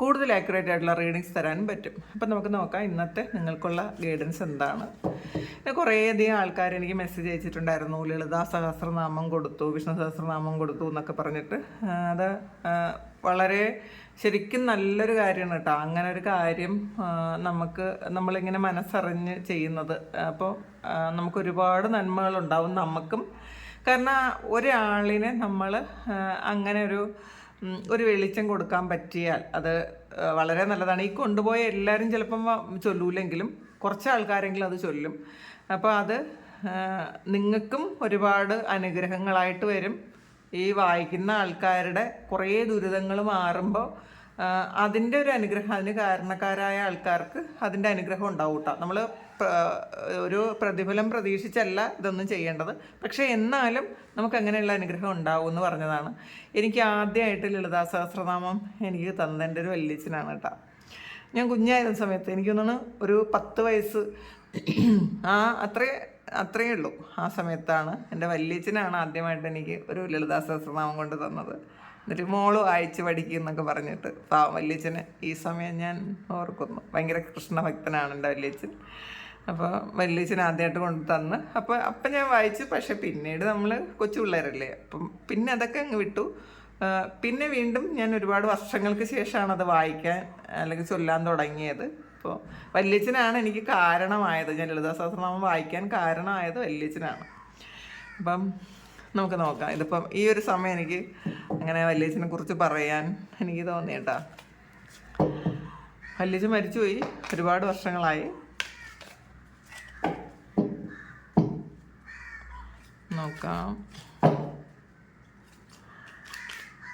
കൂടുതൽ ആക്യുറേറ്റ് ആയിട്ടുള്ള റീഡിങ്സ് തരാനും പറ്റും. അപ്പം നമുക്ക് നോക്കാം ഇന്നത്തെ നിങ്ങൾക്കുള്ള ഗൈഡൻസ് എന്താണ്. പിന്നെ കുറേയധികം ആൾക്കാർ എനിക്ക് മെസ്സേജ് അയച്ചിട്ടുണ്ടായിരുന്നു. ലളിതാ സഹസ്രനാമം കൊടുത്തു വിഷ്ണു സഹസ്രനാമം കൊടുത്തു എന്നൊക്കെ പറഞ്ഞിട്ട്. അത് വളരെ ശരിക്കും നല്ലൊരു കാര്യമാണ് കേട്ടോ. അങ്ങനെ ഒരു കാര്യം നമുക്ക് നമ്മളിങ്ങനെ മനസ്സറിഞ്ഞ് ചെയ്യുന്നത്. അപ്പോൾ നമുക്ക് ഒരുപാട് നന്മകളുണ്ടാവും നമുക്കും. കാരണം ഒരാളിനെ നമ്മൾ അങ്ങനെ ഒരു ഒരു വെളിച്ചം കൊടുക്കാൻ പറ്റിയാൽ അത് വളരെ നല്ലതാണ്. ഈ കൊണ്ടുപോയ എല്ലാവരും ചിലപ്പം ചൊല്ലൂലെങ്കിലും കുറച്ച് ആൾക്കാരെങ്കിലും അത് ചൊല്ലും. അപ്പോൾ അത് നിങ്ങൾക്കും ഒരുപാട് അനുഗ്രഹങ്ങളായിട്ട് വരും. ഈ വായിക്കുന്ന ആൾക്കാരുടെ കുറേ ദുരിതങ്ങൾ മാറുമ്പോൾ അതിന്റെ ഒരു അനുഗ്രഹം അതിന് കാരണക്കാരായ ആൾക്കാർക്ക് അതിന്റെ അനുഗ്രഹം ഉണ്ടാവും കേട്ടോ നമ്മൾ ഒരു പ്രതിഫലം പ്രതീക്ഷിച്ചല്ല ഇതൊന്നും ചെയ്യേണ്ടത്. പക്ഷേ എന്നാലും നമുക്ക് അങ്ങനെയുള്ള അനുഗ്രഹം ഉണ്ടാവും എന്ന് പറഞ്ഞതാണ്. എനിക്ക് ആദ്യമായിട്ട് ലളിതാ സഹസ്രനാമം എനിക്ക് തന്നതിന്റെ ഒരു വല്യച്ഛനാണ് കേട്ടോ ഞാൻ കുഞ്ഞായിരുന്ന സമയത്ത് എനിക്ക് തോന്നുന്നു ഒരു പത്ത് വയസ്സ് ആ അത്രേ അത്രയേ ഉള്ളൂ ആ സമയത്താണ് എന്റെ വല്യച്ഛനാണ് ആദ്യമായിട്ട് എനിക്ക് ഒരു ലളിതാ സഹസ്രനാമം കൊണ്ട് തന്നത്. എന്നിട്ട് മോൾ വായിച്ച് പഠിക്കും എന്നൊക്കെ പറഞ്ഞിട്ട്. പാവം വല്യച്ഛന് ഈ സമയം ഞാൻ ഓർക്കുന്നു. ഭയങ്കര കൃഷ്ണഭക്തനാണ് എന്റെ വല്യച്ഛൻ. അപ്പോൾ വല്യച്ഛൻ ആദ്യമായിട്ട് കൊണ്ട് തന്ന്. അപ്പോൾ അപ്പം ഞാൻ വായിച്ചു. പക്ഷേ പിന്നീട് നമ്മൾ കൊച്ചു പിള്ളേരല്ലേ. അപ്പം പിന്നെ അതൊക്കെ അങ്ങ് വിട്ടു. പിന്നെ വീണ്ടും ഞാൻ ഒരുപാട് വർഷങ്ങൾക്ക് ശേഷമാണ് അത് വായിക്കാൻ അല്ലെങ്കിൽ ചൊല്ലാൻ തുടങ്ങിയത്. അപ്പോൾ വല്യച്ഛനാണ് എനിക്ക് കാരണമായത്. ഞാൻ ലളിതാ സഹസ്രനാമം വായിക്കാൻ കാരണമായത് വല്യച്ഛനാണ്. അപ്പം നമുക്ക് നോക്കാം. ഇതിപ്പം ഈ ഒരു സമയം എനിക്ക് അങ്ങനെ വല്യച്ഛനെ കുറിച്ച് പറയാൻ എനിക്ക് തോന്നി കേട്ടാ. വല്യച്ഛൻ മരിച്ചുപോയി. ഒരുപാട് വർഷങ്ങളായി. നോക്കാം.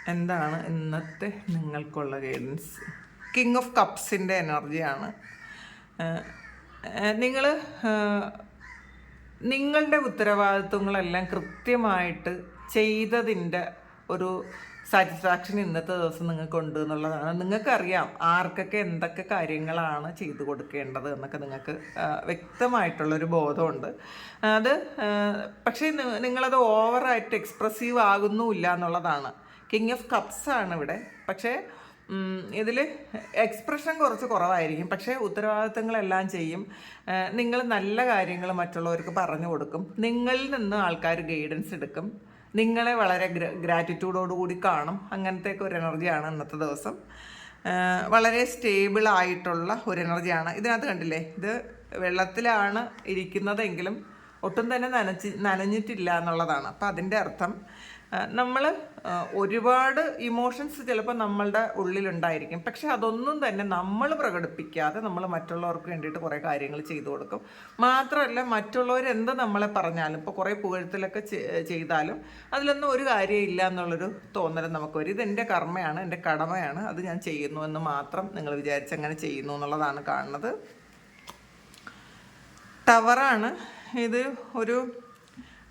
എന്താണ് ഇന്നത്തെ നിങ്ങൾക്കുള്ള ഗൈഡൻസ് കിങ് ഓഫ് കപ്സിന്റെ എനർജിയാണ് നിങ്ങൾ നിങ്ങളുടെ ഉത്തരവാദിത്വങ്ങളെല്ലാം കൃത്യമായിട്ട് ചെയ്തതിന്റെ ഒരു സാറ്റിസ്ഫാക്ഷൻ ഇന്നത്തെ ദിവസം നിങ്ങൾക്ക് ഉണ്ട് എന്നുള്ളതാണ്. നിങ്ങൾക്കറിയാം ആർക്കൊക്കെ എന്തൊക്കെ കാര്യങ്ങളാണ് ചെയ്തു കൊടുക്കേണ്ടത് എന്നൊക്കെ നിങ്ങൾക്ക് വ്യക്തമായിട്ടുള്ളൊരു ബോധമുണ്ട്. അത് പക്ഷേ നിങ്ങളത് ഓവറായിട്ട് എക്സ്പ്രസീവ് ആകുന്നുമില്ല എന്നുള്ളതാണ്. കിങ് ഓഫ് കപ്സ് ആണ് ഇവിടെ. പക്ഷേ ഇതിൽ എക്സ്പ്രഷൻ കുറച്ച് കുറവായിരിക്കും. പക്ഷേ ഉത്തരവാദിത്തങ്ങളെല്ലാം ചെയ്യും. നിങ്ങൾ നല്ല കാര്യങ്ങൾ മറ്റുള്ളവർക്ക് പറഞ്ഞു കൊടുക്കും. നിങ്ങളിൽ നിന്ന് ആൾക്കാർ ഗൈഡൻസ് എടുക്കും. നിങ്ങളെ വളരെ ഗ്രാറ്റിറ്റ്യൂഡോടുകൂടി കാണും. അങ്ങനത്തെ ഒരു എനർജിയാണ് ഇന്നത്തെ ദിവസം. വളരെ സ്റ്റേബിൾ ആയിട്ടുള്ള ഒരു എനർജിയാണ് ഇതിനകത്ത് കണ്ടില്ലേ? ഇത് വെള്ളത്തിലാണ് ഇരിക്കുന്നതെങ്കിലും ഒട്ടും തന്നെ നനച്ച് നനഞ്ഞിട്ടില്ല എന്നുള്ളതാണ്. അപ്പം അതിന്റെ അർത്ഥം നമ്മൾ ഒരുപാട് ഇമോഷൻസ് ചിലപ്പോൾ നമ്മളുടെ ഉള്ളിലുണ്ടായിരിക്കും. പക്ഷെ അതൊന്നും തന്നെ നമ്മൾ പ്രകടിപ്പിക്കാതെ നമ്മൾ മറ്റുള്ളവർക്ക് വേണ്ടിയിട്ട് കുറേ കാര്യങ്ങൾ ചെയ്തു കൊടുക്കും. മാത്രമല്ല മറ്റുള്ളവർ എന്ത് നമ്മളെ പറഞ്ഞാലും ഇപ്പോൾ കുറേ പുകഴ്ത്തലൊക്കെ ചെയ്താലും അതിലൊന്നും ഒരു കാര്യമില്ല എന്നുള്ളൊരു തോന്നൽ നമുക്ക് വരും. ഇതെന്റെ കർമ്മയാണ് എന്റെ കടമയാണ് അത് ഞാൻ ചെയ്യുന്നു എന്ന് മാത്രം നിങ്ങൾ വിചാരിച്ച് അങ്ങനെ ചെയ്യുന്നു എന്നുള്ളതാണ് കാണുന്നത്. ടവറാണ്. ഇത് ഒരു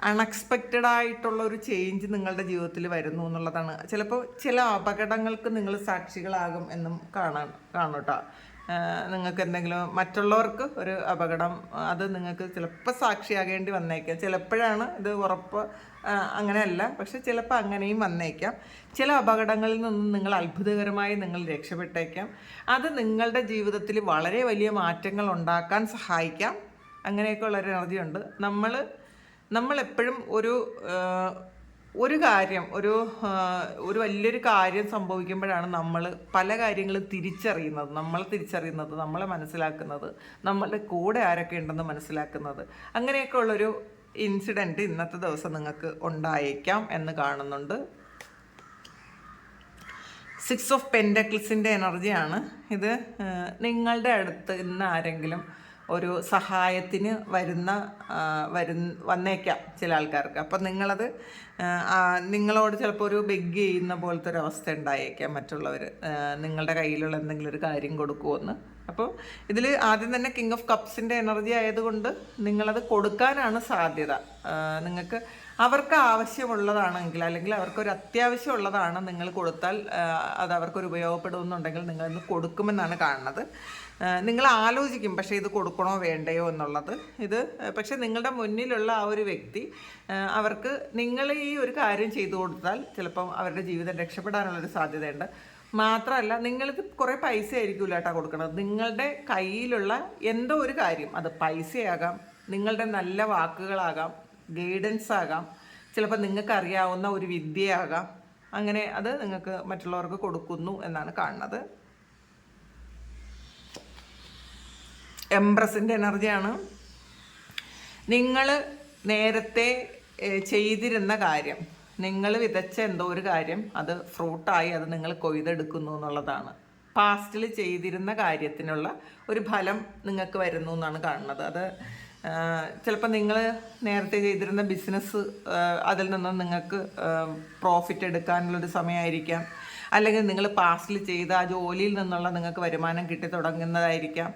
അൺഎക്സ്പെക്റ്റഡ് ആയിട്ടുള്ള ഒരു ചേഞ്ച് നിങ്ങളുടെ ജീവിതത്തിൽ വരുന്നു എന്നുള്ളതാണ്. ചിലപ്പോൾ ചില അപകടങ്ങൾക്ക് നിങ്ങൾ സാക്ഷികളാകും എന്നും കാണാൻ കാണൂട്ടോ. നിങ്ങൾക്ക് എന്തെങ്കിലും മറ്റുള്ളവർക്ക് ഒരു അപകടം അത് നിങ്ങൾക്ക് ചിലപ്പോൾ സാക്ഷിയാകേണ്ടി വന്നേക്കാം. ചിലപ്പോഴാണ് ഇത് ഉറപ്പ് അങ്ങനെയല്ല. പക്ഷെ ചിലപ്പോൾ അങ്ങനെയും വന്നേക്കാം. ചില അപകടങ്ങളിൽ നിന്നും നിങ്ങൾ അത്ഭുതകരമായി നിങ്ങൾ രക്ഷപ്പെട്ടേക്കാം. അത് നിങ്ങളുടെ ജീവിതത്തിൽ വളരെ വലിയ മാറ്റങ്ങൾ ഉണ്ടാക്കാൻ സഹായിക്കാം. അങ്ങനെയൊക്കെ ഉള്ളൊരു എനർജി ഉണ്ട് നമ്മൾ നമ്മളെപ്പോഴും ഒരു ഒരു കാര്യം ഒരു ഒരു വലിയൊരു കാര്യം സംഭവിക്കുമ്പോഴാണ് നമ്മൾ പല കാര്യങ്ങളും തിരിച്ചറിയുന്നത്. നമ്മളെ തിരിച്ചറിയുന്നത് നമ്മളെ മനസ്സിലാക്കുന്നത് നമ്മളുടെ കൂടെ ആരൊക്കെ ഉണ്ടെന്ന് മനസ്സിലാക്കുന്നത്. അങ്ങനെയൊക്കെ ഉള്ളൊരു ഇൻസിഡന്റ് ഇന്നത്തെ ദിവസം നിങ്ങൾക്ക് ഉണ്ടായേക്കാം എന്ന് കാണുന്നുണ്ട്. സിക്സ് ഓഫ് പെൻഡക്കിൾസിന്റെ എനർജിയാണ് ഇത് നിങ്ങളുടെ അടുത്ത് ഇന്ന് ആരെങ്കിലും ഒരു സഹായത്തിന് വരുന്ന വരു വന്നേക്കാം ചില ആൾക്കാർക്ക്. അപ്പം നിങ്ങളത് നിങ്ങളോട് ചിലപ്പോൾ ഒരു ബെഗ് ചെയ്യുന്ന പോലത്തെ ഒരു അവസ്ഥ ഉണ്ടായേക്കാം മറ്റുള്ളവർ. നിങ്ങളുടെ കയ്യിലുള്ള എന്തെങ്കിലും ഒരു കാര്യം കൊടുക്കുമെന്ന് അപ്പോൾ ഇതിൽ ആദ്യം തന്നെ കിങ് ഓഫ് കപ്സിന്റെ എനർജി ആയതുകൊണ്ട് നിങ്ങളത് കൊടുക്കാനാണ് സാധ്യത. നിങ്ങൾക്ക് അവർക്ക് ആവശ്യമുള്ളതാണെങ്കിൽ അല്ലെങ്കിൽ അവർക്കൊരു അത്യാവശ്യമുള്ളതാണ് നിങ്ങൾ കൊടുത്താൽ അത് അവർക്കൊരു ഉപയോഗപ്പെടുമെന്നുണ്ടെങ്കിൽ നിങ്ങളിന്ന് കൊടുക്കുമെന്നാണ് കാണുന്നത്. നിങ്ങൾ ആലോചിക്കും പക്ഷേ ഇത് കൊടുക്കണോ വേണ്ടയോ എന്നുള്ളത്. ഇത് പക്ഷേ നിങ്ങളുടെ മുന്നിലുള്ള ആ ഒരു വ്യക്തി അവർക്ക് നിങ്ങൾ ഈ ഒരു കാര്യം ചെയ്തു കൊടുത്താൽ ചിലപ്പം അവരുടെ ജീവിതം രക്ഷപ്പെടാനുള്ളൊരു സാധ്യതയുണ്ട്. മാത്രമല്ല നിങ്ങളിത് കുറേ പൈസ ആയിരിക്കില്ല കേട്ടോ കൊടുക്കുന്നത് നിങ്ങളുടെ കയ്യിലുള്ള എന്തോ ഒരു കാര്യം അത് പൈസയാകാം. നിങ്ങളുടെ നല്ല വാക്കുകളാകാം. ഗൈഡൻസ് ആകാം. ചിലപ്പോൾ നിങ്ങൾക്ക് അറിയാവുന്ന ഒരു വിദ്യയാകാം. അങ്ങനെ അത് നിങ്ങൾക്ക് മറ്റുള്ളവർക്ക് കൊടുക്കുന്നു എന്നാണ് കാണുന്നത്. എംപ്രസിന്റെ എനർജിയാണ് നിങ്ങൾ നേരത്തെ ചെയ്തിരുന്ന കാര്യം നിങ്ങൾ വിതച്ച എന്തോ ഒരു കാര്യം അത് ഫ്രൂട്ടായി അത് നിങ്ങൾ കൊയ്തെടുക്കുന്നു എന്നുള്ളതാണ്. പാസ്റ്റിൽ ചെയ്തിരുന്ന കാര്യത്തിനുള്ള ഒരു ഫലം നിങ്ങൾക്ക് വരുന്നു എന്നാണ് കാണുന്നത്. അത് ചിലപ്പോൾ നിങ്ങൾ നേരത്തെ ചെയ്തിരുന്ന ബിസിനസ് അതിൽ നിന്നും നിങ്ങൾക്ക് പ്രോഫിറ്റ് എടുക്കാനുള്ളൊരു സമയമായിരിക്കാം അല്ലെങ്കിൽ നിങ്ങൾ പാസ്റ്റിൽ ചെയ്ത ആ ജോലിയിൽ നിന്നുള്ള നിങ്ങൾക്ക് വരുമാനം കിട്ടി തുടങ്ങുന്നതായിരിക്കാം.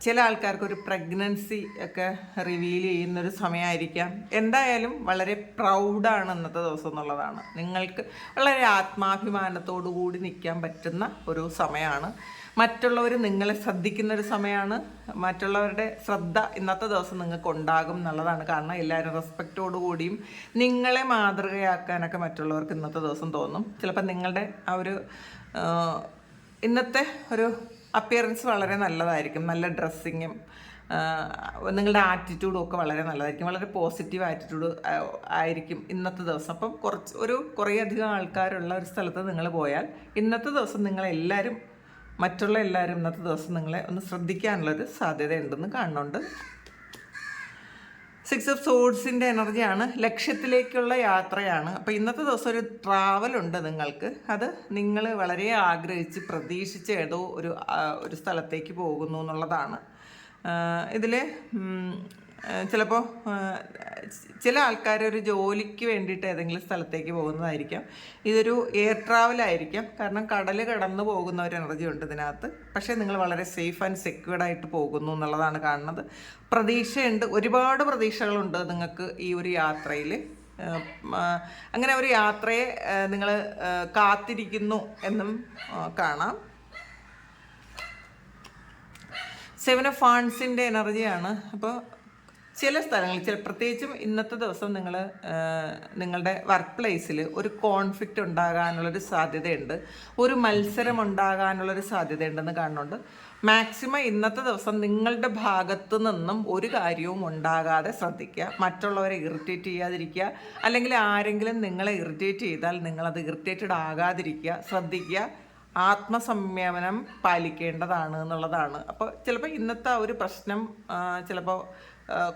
ചില ആൾക്കാർക്ക് ഒരു പ്രഗ്നൻസി ഒക്കെ റിവീൽ ചെയ്യുന്നൊരു സമയമായിരിക്കാം. എന്തായാലും വളരെ പ്രൗഡാണ് ഇന്നത്തെ ദിവസം എന്നുള്ളതാണ്. നിങ്ങൾക്ക് വളരെ ആത്മാഭിമാനത്തോടു കൂടി നിൽക്കാൻ പറ്റുന്ന ഒരു സമയമാണ്. മറ്റുള്ളവർ നിങ്ങളെ ശ്രദ്ധിക്കുന്ന ഒരു സമയമാണ്. മറ്റുള്ളവരുടെ ശ്രദ്ധ ഇന്നത്തെ ദിവസം നിങ്ങൾക്ക് ഉണ്ടാകും എന്നുള്ളതാണ്. കാരണം എല്ലാവരും റെസ്പെക്റ്റോടു കൂടിയും നിങ്ങളെ മാതൃകയാക്കാനൊക്കെ മറ്റുള്ളവർക്ക് ഇന്നത്തെ ദിവസം തോന്നും. ചിലപ്പോൾ നിങ്ങളുടെ ആ ഒരു ഇന്നത്തെ ഒരു അപ്പിയറൻസ് വളരെ നല്ലതായിരിക്കും. നല്ല ഡ്രസ്സിങ്ങും നിങ്ങളുടെ ആറ്റിറ്റ്യൂഡും ഒക്കെ വളരെ നല്ലതായിരിക്കും. വളരെ പോസിറ്റീവ് ആറ്റിറ്റ്യൂഡ് ആയിരിക്കും ഇന്നത്തെ ദിവസം. അപ്പം കുറച്ച് ഒരു കുറേയധികം ആൾക്കാരുള്ള ഒരു സ്ഥലത്ത് നിങ്ങൾ പോയാൽ ഇന്നത്തെ ദിവസം നിങ്ങളെല്ലാവരും മറ്റുള്ള എല്ലാവരും ഇന്നത്തെ ദിവസം നിങ്ങളെ ഒന്ന് ശ്രദ്ധിക്കാനുള്ളൊരു സാധ്യതയുണ്ടെന്ന് കാണുന്നുണ്ട്. സിക്സ് ഓഫ് സോഡ്സിന്റെ എനർജിയാണ് ലക്ഷ്യത്തിലേക്കുള്ള യാത്രയാണ്. അപ്പോൾ ഇന്നത്തെ ദിവസം ഒരു ട്രാവൽ ഉണ്ട് നിങ്ങൾക്ക്. അത് നിങ്ങൾ വളരെ ആഗ്രഹിച്ച് പ്രതീക്ഷിച്ച് ഏതോ ഒരു ഒരു സ്ഥലത്തേക്ക് പോകുന്നു എന്നുള്ളതാണ്. ഇതിൽ ചിലപ്പോൾ ചില ആൾക്കാർ ഒരു ജോലിക്ക് വേണ്ടിയിട്ട് ഏതെങ്കിലും സ്ഥലത്തേക്ക് പോകുന്നതായിരിക്കാം. ഇതൊരു എയർ ട്രാവൽ ആയിരിക്കാം. കാരണം കടൽ കടന്നു പോകുന്ന ഒരു എനർജി ഉണ്ട് ഇതിനകത്ത്. പക്ഷേ നിങ്ങൾ വളരെ സേഫ് ആൻഡ് സെക്യൂർഡ് ആയിട്ട് പോകുന്നു എന്നുള്ളതാണ് കാണുന്നത്. പ്രതീക്ഷയുണ്ട്. ഒരുപാട് പ്രതീക്ഷകളുണ്ട് നിങ്ങൾക്ക് ഈ ഒരു യാത്രയിൽ അങ്ങനെ ഒരു യാത്രയെ നിങ്ങൾ കാത്തിരിക്കുന്നു എന്നും കാണാം. സെവൻ ഓഫ് ഫാൺസിന്റെ എനർജിയാണ് അപ്പോൾ ചില സ്ഥലങ്ങളിൽ ചില പ്രത്യേകിച്ചും ഇന്നത്തെ ദിവസം നിങ്ങൾ നിങ്ങളുടെ വർക്ക് പ്ലേസിൽ ഒരു കോൺഫ്ലിക്റ്റ് ഉണ്ടാകാനുള്ളൊരു സാധ്യതയുണ്ട്. ഒരു മത്സരം ഉണ്ടാകാനുള്ളൊരു സാധ്യതയുണ്ടെന്ന് കാണുന്നുണ്ട്. മാക്സിമം ഇന്നത്തെ ദിവസം നിങ്ങളുടെ ഭാഗത്തു നിന്നും ഒരു കാര്യവും ഉണ്ടാകാതെ ശ്രദ്ധിക്കുക. മറ്റുള്ളവരെ ഇറിറ്റേറ്റ് ചെയ്യാതിരിക്കുക. അല്ലെങ്കിൽ ആരെങ്കിലും നിങ്ങളെ ഇറിറ്റേറ്റ് ചെയ്താൽ നിങ്ങളത് ഇറിറ്റേറ്റഡ് ആകാതിരിക്കുക. ശ്രദ്ധിക്കുക. ആത്മസംയമനം പാലിക്കേണ്ടതാണ് എന്നുള്ളതാണ്. അപ്പോൾ ചിലപ്പോൾ ഇന്നത്തെ ഒരു പ്രശ്നം ചിലപ്പോൾ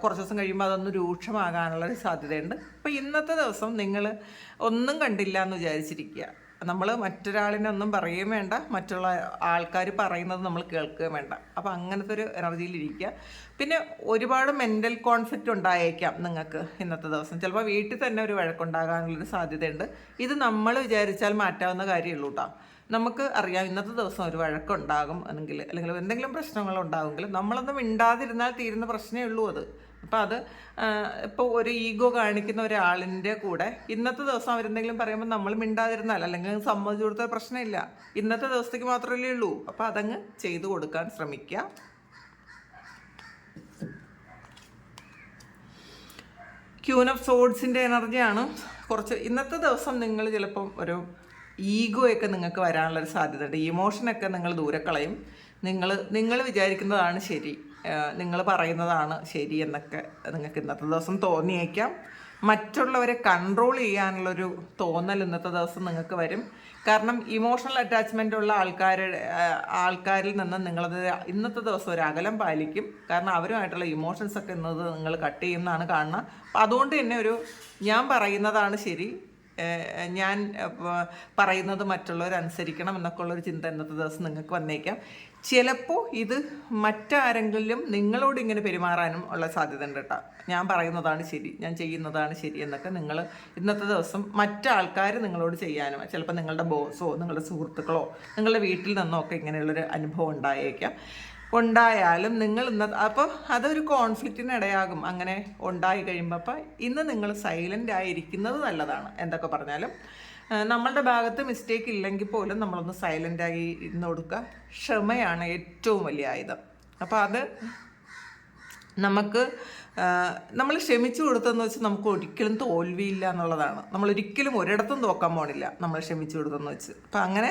കുറച്ച് ദിവസം കഴിയുമ്പോൾ അതൊന്ന് രൂക്ഷമാകാനുള്ള ഒരു സാധ്യതയുണ്ട്. അപ്പോൾ ഇന്നത്തെ ദിവസം നിങ്ങൾ ഒന്നും കണ്ടില്ല എന്ന് വിചാരിച്ചിരിക്കുക. നമ്മൾ മറ്റൊരാളിനെ ഒന്നും പറയുകയും വേണ്ട മറ്റുള്ള ആൾക്കാർ പറയുന്നത് നമ്മൾ കേൾക്കുകയും വേണ്ട. അപ്പോൾ അങ്ങനത്തെ ഒരു എനർജിയിലിരിക്കുക പിന്നെ ഒരുപാട് മെന്റൽ കോൺഫ്ലിക്റ്റ് ഉണ്ടായേക്കാം നിങ്ങൾക്ക് ഇന്നത്തെ ദിവസം. ചിലപ്പോൾ വീട്ടിൽ തന്നെ ഒരു വഴക്കുണ്ടാകാനുള്ളൊരു സാധ്യതയുണ്ട്. ഇത് നമ്മൾ വിചാരിച്ചാൽ മാറ്റാവുന്ന കാര്യമുള്ളൂ കേട്ടോ നമുക്ക് അറിയാം ഇന്നത്തെ ദിവസം ഒരു വഴക്കുണ്ടാകും അല്ലെങ്കിൽ അല്ലെങ്കിൽ എന്തെങ്കിലും പ്രശ്നങ്ങൾ ഉണ്ടാകുമെങ്കിൽ നമ്മളൊന്നും മിണ്ടാതിരുന്നാൽ തീരുന്ന പ്രശ്നമേ ഉള്ളൂ അത്. അപ്പോൾ അത് ഇപ്പോൾ ഒരു ഈഗോ കാണിക്കുന്ന ഒരാളിന്റെ കൂടെ ഇന്നത്തെ ദിവസം അവരെന്തെങ്കിലും പറയുമ്പോൾ നമ്മൾ മിണ്ടാതിരുന്നാൽ അല്ലെങ്കിൽ സമ്മതിച്ചു കൊടുത്താൽ പ്രശ്നമില്ല. ഇന്നത്തെ ദിവസത്തേക്ക് മാത്രമല്ലേ ഉള്ളൂ. അപ്പോൾ അതങ്ങ് ചെയ്തു കൊടുക്കാൻ ശ്രമിക്കുക. ക്യൂൻ ഓഫ് സോഡ്സിന്റെ എനർജിയാണ് കുറച്ച് ഇന്നത്തെ ദിവസം നിങ്ങൾ ചിലപ്പം ഒരു ഈഗോയൊക്കെ നിങ്ങൾക്ക് വരാനുള്ളൊരു സാധ്യതയുണ്ട്. ഇമോഷനൊക്കെ നിങ്ങൾ ദൂരെ കളയും. നിങ്ങൾ നിങ്ങൾ വിചാരിക്കുന്നതാണ് ശരി. നിങ്ങൾ പറയുന്നതാണ് ശരി എന്നൊക്കെ നിങ്ങൾക്ക് ഇന്നത്തെ ദിവസം തോന്നിയേക്കാം. മറ്റുള്ളവരെ കൺട്രോൾ ചെയ്യാനുള്ളൊരു തോന്നൽ ഇന്നത്തെ ദിവസം നിങ്ങൾക്ക് വരും. കാരണം ഇമോഷണൽ അറ്റാച്ച്മെന്റ് ഉള്ള ആൾക്കാരുടെ ആൾക്കാരിൽ നിന്ന് നിങ്ങളത് ഇന്നത്തെ ദിവസം ഒരു അകലം പാലിക്കും. കാരണം അവരുമായിട്ടുള്ള ഇമോഷൻസ് ഒക്കെ ഇന്നത് നിങ്ങൾ കട്ട് ചെയ്യുന്നതാണ് കാണുന്നത് അപ്പം അതുകൊണ്ട് തന്നെ ഒരു ഞാൻ പറയുന്നതാണ് ശരി. ഞാൻ പറയുന്നത് മറ്റുള്ളവർ അനുസരിക്കണം എന്നൊക്കെ ഉള്ളൊരു ചിന്ത ഇന്നത്തെ ദിവസം നിങ്ങൾക്ക് വന്നേക്കാം. ചിലപ്പോൾ ഇത് മറ്റാരെങ്കിലും നിങ്ങളോട് ഇങ്ങനെ പെരുമാറാനും ഉള്ള സാധ്യത ഉണ്ട് കേട്ടോ ഞാൻ പറയുന്നതാണ് ശരി ഞാൻ ചെയ്യുന്നതാണ് ശരി എന്നൊക്കെ നിങ്ങൾ ഇന്നത്തെ ദിവസം മറ്റാൾക്കാർ നിങ്ങളോട് ചെയ്യാനും ചിലപ്പോൾ നിങ്ങളുടെ ബോസോ നിങ്ങളുടെ സുഹൃത്തുക്കളോ നിങ്ങളുടെ വീട്ടിൽ നിന്നോ ഒക്കെ ഇങ്ങനെയുള്ളൊരു അനുഭവം ഉണ്ടായേക്കാം. ഉണ്ടായാലും നിങ്ങൾ ഇന്ന് അപ്പോൾ അതൊരു കോൺഫ്ലിക്റ്റിന് ഇടയാകും. അങ്ങനെ ഉണ്ടായി കഴിയുമ്പോൾ അപ്പോൾ ഇന്ന് നിങ്ങൾ സൈലന്റ് ആയിരിക്കുന്നത് നല്ലതാണ്. എന്തൊക്കെ പറഞ്ഞാലും നമ്മളുടെ ഭാഗത്ത് മിസ്റ്റേക്ക് ഇല്ലെങ്കിൽ പോലും നമ്മളൊന്ന് സൈലന്റായി ഇരുന്ന് കൊടുക്കുക. ക്ഷമയാണ് ഏറ്റവും വലിയ ആയുധം. അപ്പോൾ അത് നമുക്ക് നമ്മൾ ക്ഷമിച്ചു കൊടുത്തെന്ന് വെച്ച് നമുക്ക് ഒരിക്കലും തോൽവിയില്ല എന്നുള്ളതാണ്. നമ്മൾ ഒരിക്കലും ഒരിടത്തും തോക്കാൻ പോണില്ല. നമ്മൾ ക്ഷമിച്ചു കൊടുത്തെന്ന് വെച്ച്. അപ്പം അങ്ങനെ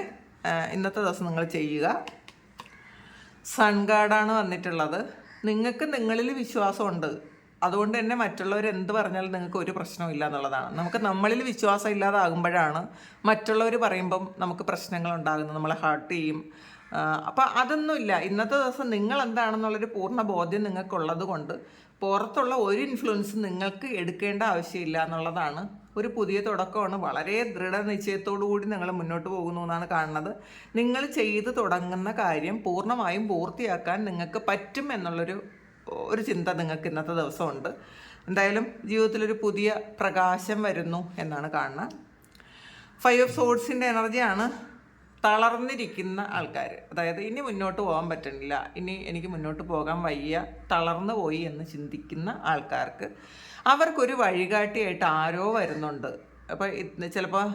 ഇന്നത്തെ ദിവസം നിങ്ങൾ ചെയ്യുക. സൺ ഗാർഡാണ് വന്നിട്ടുള്ളത്. നിങ്ങൾക്ക് നിങ്ങളിൽ വിശ്വാസമുണ്ട്. അതുകൊണ്ട് തന്നെ മറ്റുള്ളവർ എന്ത് പറഞ്ഞാലും നിങ്ങൾക്ക് ഒരു പ്രശ്നമില്ല എന്നുള്ളതാണ്. നമുക്ക് നമ്മളിൽ വിശ്വാസം ഇല്ലാതാകുമ്പോഴാണ് മറ്റുള്ളവർ പറയുമ്പം നമുക്ക് പ്രശ്നങ്ങൾ ഉണ്ടാകുന്നത്. നമ്മളെ ഹാർട്ട് ചെയ്യും. അപ്പം അതൊന്നുമില്ല ഇന്നത്തെ ദിവസം നിങ്ങൾ എന്താണെന്നുള്ളൊരു പൂർണ ബോധ്യം നിങ്ങൾക്കുള്ളത് കൊണ്ട് പുറത്തുള്ള ഒരു ഇൻഫ്ലുവൻസ് നിങ്ങൾക്ക് എടുക്കേണ്ട ആവശ്യമില്ല എന്നുള്ളതാണ് ഒരു പുതിയ തുടക്കമാണ്. വളരെ ദൃഢനിശ്ചയത്തോടു കൂടി നിങ്ങൾ മുന്നോട്ട് പോകുന്നു എന്നാണ് കാണുന്നത്. നിങ്ങൾ ചെയ്തു തുടങ്ങുന്ന കാര്യം പൂർണമായും പൂർത്തിയാക്കാൻ നിങ്ങൾക്ക് പറ്റും എന്നുള്ളൊരു ഒരു ചിന്ത നിങ്ങൾക്ക് ഇന്നത്തെ ദിവസമുണ്ട്. എന്തായാലും ജീവിതത്തിലൊരു പുതിയ പ്രകാശം വരുന്നു എന്നാണ് കാണുന്നത്. ഫൈവ് ഓഫ് സോഡ്സിന്റെ എനർജിയാണ് തളർന്നിരിക്കുന്ന ആൾക്കാർ അതായത് ഇനി മുന്നോട്ട് പോകാൻ പറ്റണില്ല. ഇനി എനിക്ക് മുന്നോട്ട് പോകാൻ വയ്യ തളർന്നു പോയി എന്ന് ചിന്തിക്കുന്ന ആൾക്കാർക്ക് അവർക്കൊരു വഴികാട്ടിയായിട്ട് ആരോ വരുന്നുണ്ട്. അപ്പോൾ ചിലപ്പോൾ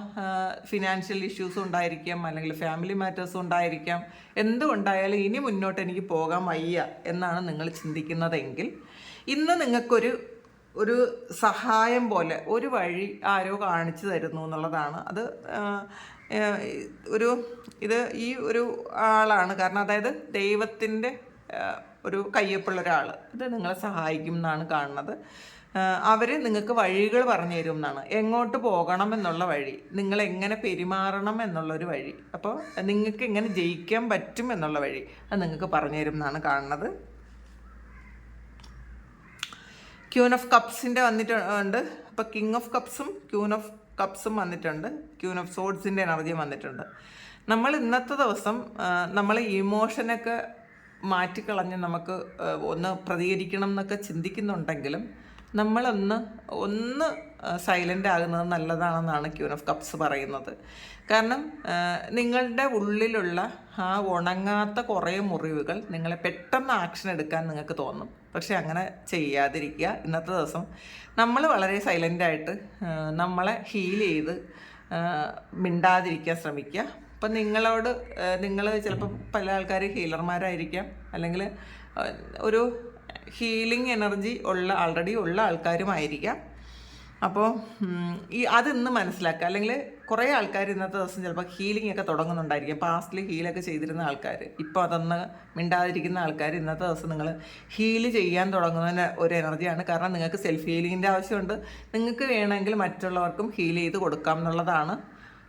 ഫിനാൻഷ്യൽ ഇഷ്യൂസ് ഉണ്ടായിരിക്കാം അല്ലെങ്കിൽ ഫാമിലി മാറ്റേഴ്സ് ഉണ്ടായിരിക്കാം. എന്തുണ്ടായാലും ഇനി മുന്നോട്ട് എനിക്ക് പോകാൻ വയ്യ എന്നാണ് നിങ്ങൾ ചിന്തിക്കുന്നതെങ്കിൽ ഇന്ന് നിങ്ങൾക്കൊരു ഒരു സഹായം പോലെ ഒരു വഴി ആരോ കാണിച്ചു തരുന്നു എന്നുള്ളതാണ്. അത് ഒരു ഇത് ഈ ഒരു ആളാണ്. കാരണം അതായത് ദൈവത്തിന്റെ ഒരു കയ്യൊപ്പുള്ള ഒരാൾ ഇത് നിങ്ങളെ സഹായിക്കും എന്നാണ് കാണുന്നത്. അവർ നിങ്ങൾക്ക് വഴികൾ പറഞ്ഞു തരും എന്നാണ് എങ്ങോട്ട് പോകണം എന്നുള്ള വഴി. നിങ്ങൾ എങ്ങനെ പെരുമാറണം എന്നുള്ളൊരു വഴി. അപ്പോൾ നിങ്ങൾക്ക് എങ്ങനെ ജയിക്കാൻ പറ്റും എന്നുള്ള വഴി അത് നിങ്ങൾക്ക് പറഞ്ഞു തരും എന്നാണ് കാണുന്നത്. ക്യൂൻ ഓഫ് കപ്സിന്റെ വന്നിട്ടുണ്ട്. അപ്പോൾ കിങ് ഓഫ് കപ്സും ക്യൂൻ ഓഫ് കപ്സും വന്നിട്ടുണ്ട്. ക്യൂൻ ഓഫ് സോഡ്സിന്റെ എനർജിയും വന്നിട്ടുണ്ട്. നമ്മൾ ഇന്നത്തെ ദിവസം നമ്മൾ ഇമോഷനൊക്കെ മാറ്റിക്കളഞ്ഞ് നമുക്ക് ഒന്ന് പ്രതികരിക്കണം എന്നൊക്കെ ചിന്തിക്കുന്നുണ്ടെങ്കിലും നമ്മളൊന്ന് ഒന്ന് സൈലന്റ് ആകുന്നത് നല്ലതാണെന്നാണ് ക്യൂൻ ഓഫ് കപ്സ് പറയുന്നത്. കാരണം നിങ്ങളുടെ ഉള്ളിലുള്ള ആ ഉണങ്ങാത്ത കുറേ മുറിവുകൾ നിങ്ങളെ പെട്ടെന്ന് ആക്ഷൻ എടുക്കാൻ നിങ്ങൾക്ക് തോന്നും. പക്ഷെ അങ്ങനെ ചെയ്യാതിരിക്കുക. ഇന്നത്തെ ദിവസം നമ്മൾ വളരെ സൈലന്റായിട്ട് നമ്മളെ ഹീൽ ചെയ്ത് മിണ്ടാതിരിക്കാൻ ശ്രമിക്കുക. അപ്പം നിങ്ങളോട് നിങ്ങൾ ചിലപ്പോൾ പല ആൾക്കാർ ഹീലർമാരായിരിക്കാം അല്ലെങ്കിൽ ഒരു ഹീലിംഗ് എനർജി ഉള്ള ആൾറെഡി ഉള്ള ആൾക്കാരുമായിരിക്കാം. അപ്പോൾ ഈ അതിന്ന് മനസ്സിലാക്കുക. അല്ലെങ്കിൽ കുറേ ആൾക്കാർ ഇന്നത്തെ ദിവസം ചിലപ്പോൾ ഹീലിംഗ് ഒക്കെ തുടങ്ങുന്നുണ്ടായിരിക്കും. പാസ്റ്റിൽ ഹീലൊക്കെ ചെയ്തിരുന്ന ആൾക്കാർ ഇപ്പോൾ അതൊന്ന് മിണ്ടാതിരിക്കുന്ന ആൾക്കാർ ഇന്നത്തെ ദിവസം നിങ്ങൾ ഹീൽ ചെയ്യാൻ തുടങ്ങുന്ന ഒരു എനർജിയാണ് കാരണം നിങ്ങൾക്ക് സെൽഫ് ഹീലിങ്ങിന്റെ ആവശ്യമുണ്ട്. നിങ്ങൾക്ക് വേണമെങ്കിൽ മറ്റുള്ളവർക്കും ഹീൽ ചെയ്ത് കൊടുക്കാം എന്നുള്ളതാണ്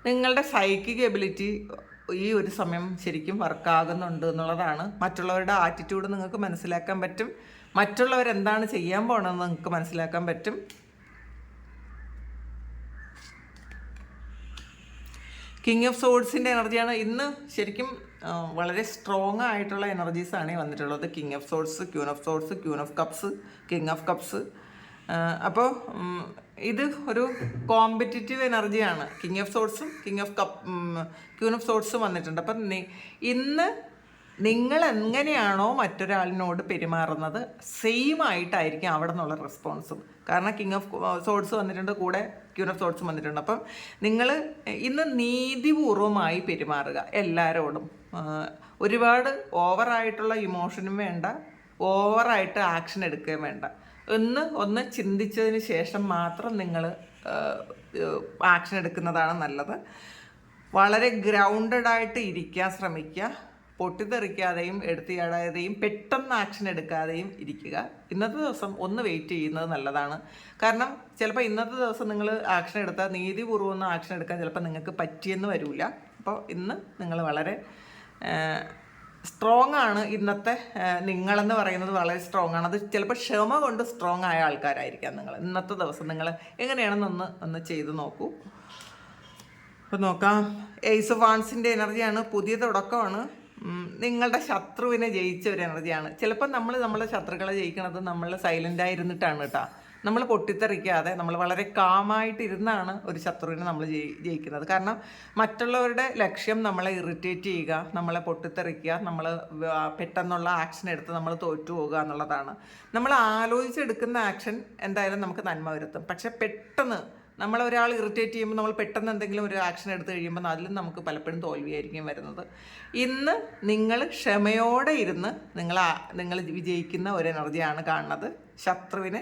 നിങ്ങളുടെ സൈക്കിക് എബിലിറ്റി ഈ ഒരു സമയം ശരിക്കും വർക്കാകുന്നുണ്ട് എന്നുള്ളതാണ്. മറ്റുള്ളവരുടെ ആറ്റിറ്റ്യൂഡ് നിങ്ങൾക്ക് മനസ്സിലാക്കാൻ പറ്റും. മറ്റുള്ളവർ എന്താണ് ചെയ്യാൻ പോകണമെന്ന് നിങ്ങൾക്ക് മനസ്സിലാക്കാൻ പറ്റും. കിങ് ഓഫ് സോഡ്സിന്റെ എനർജിയാണ് ഇന്ന് ശരിക്കും വളരെ സ്ട്രോങ് ആയിട്ടുള്ള എനർജീസാണ് വന്നിട്ടുള്ളത്. King of swords queen of swords queen of cups king of cups അപ്പോൾ ഇത് ഒരു കോമ്പറ്റിറ്റീവ് എനർജിയാണ് king of സോട്സും king of cup queen of സോട്സും വന്നിട്ടുണ്ട്. അപ്പം ഇന്ന് നിങ്ങൾ എങ്ങനെയാണോ മറ്റൊരാളിനോട് പെരുമാറുന്നത് സെയിം ആയിട്ടായിരിക്കും അവിടെ നിന്നുള്ള റെസ്പോൺസും കാരണം കിങ് ഓഫ് സോഡ്സ് വന്നിട്ടുണ്ട് കൂടെ ക്യൂൻ ഓഫ് സോട്സും വന്നിട്ടുണ്ട്. അപ്പം നിങ്ങൾ ഇന്ന് നീതിപൂർവമായി പെരുമാറുക എല്ലാവരോടും ഒരുപാട് ഓവറായിട്ടുള്ള ഇമോഷനും വേണ്ട ഓവറായിട്ട് ആക്ഷൻ എടുക്കുകയും വേണ്ട. ഒന്ന് ഒന്ന് ചിന്തിച്ചതിന് ശേഷം മാത്രം നിങ്ങൾ ആക്ഷൻ എടുക്കുന്നതാണ് നല്ലത്. വളരെ ഗ്രൗണ്ടഡ് ആയിട്ട് ഇരിക്കാൻ ശ്രമിക്കുക. പൊട്ടിത്തെറിക്കാതെയും എടുത്തിയാടാതെയും പെട്ടെന്ന് ആക്ഷൻ എടുക്കാതെയും ഇരിക്കുക. ഇന്നത്തെ ദിവസം ഒന്ന് വെയിറ്റ് ചെയ്യുന്നത് നല്ലതാണ്. കാരണം ചിലപ്പോൾ ഇന്നത്തെ ദിവസം നിങ്ങൾ ആക്ഷൻ എടുത്താൽ നീതിപൂർവം ഒന്നും ആക്ഷൻ എടുക്കാൻ ചിലപ്പോൾ നിങ്ങൾക്ക് പറ്റിയെന്ന് വരില്ല അപ്പോൾ ഇന്ന് നിങ്ങൾ വളരെ സ്ട്രോങ് ആണ് ഇന്നത്തെ നിങ്ങളെന്ന് പറയുന്നത് വളരെ സ്ട്രോങ് ആണ്. അത് ചിലപ്പോൾ ക്ഷമ കൊണ്ട് സ്ട്രോങ് ആയ ആൾക്കാരായിരിക്കാം നിങ്ങൾ. ഇന്നത്തെ ദിവസം നിങ്ങൾ എങ്ങനെയാണെന്നൊന്ന് ഒന്ന് ചെയ്ത് നോക്കൂ. അപ്പോൾ നോക്കാം. എയ്സ് ഓഫ് വാൺസിന്റെ എനർജിയാണ് പുതിയ തുടക്കമാണ്. നിങ്ങളുടെ ശത്രുവിനെ ജയിച്ച ഒരു എനർജിയാണ് ചിലപ്പോൾ നമ്മൾ നമ്മളെ ശത്രുക്കളെ ജയിക്കണത് നമ്മൾ സൈലന്റ് ആയിരുന്നിട്ടാണ് കേട്ടോ. നമ്മൾ പൊട്ടിത്തെറിക്കാതെ നമ്മൾ വളരെ കാമായിട്ട് ഇരുന്നാണ് ഒരു ശത്രുവിനെ നമ്മൾ ജയി ജയിക്കുന്നത്. കാരണം മറ്റുള്ളവരുടെ ലക്ഷ്യം നമ്മളെ ഇറിറ്റേറ്റ് ചെയ്യുക നമ്മളെ പൊട്ടിത്തെറിക്കുക നമ്മൾ പെട്ടെന്നുള്ള ആക്ഷൻ എടുത്ത് നമ്മൾ തോറ്റു പോകുക എന്നുള്ളതാണ്. നമ്മൾ ആലോചിച്ചെടുക്കുന്ന ആക്ഷൻ എന്തായാലും നമുക്ക് നന്മ വരുത്തും. പക്ഷെ പെട്ടെന്ന് നമ്മളെ ഒരാൾ ഇറിറ്റേറ്റ് ചെയ്യുമ്പോൾ നമ്മൾ പെട്ടെന്ന് എന്തെങ്കിലും ഒരു ആക്ഷൻ എടുത്തു കഴിയുമ്പോൾ അതിലും നമുക്ക് പലപ്പോഴും തോൽവിയായിരിക്കും വരുന്നത്. ഇന്ന് നിങ്ങൾ ക്ഷമയോടെ ഇരുന്ന് നിങ്ങൾ നിങ്ങൾ വിജയിക്കുന്ന ഒരു എനർജിയാണ് കാണുന്നത്. ശത്രുവിനെ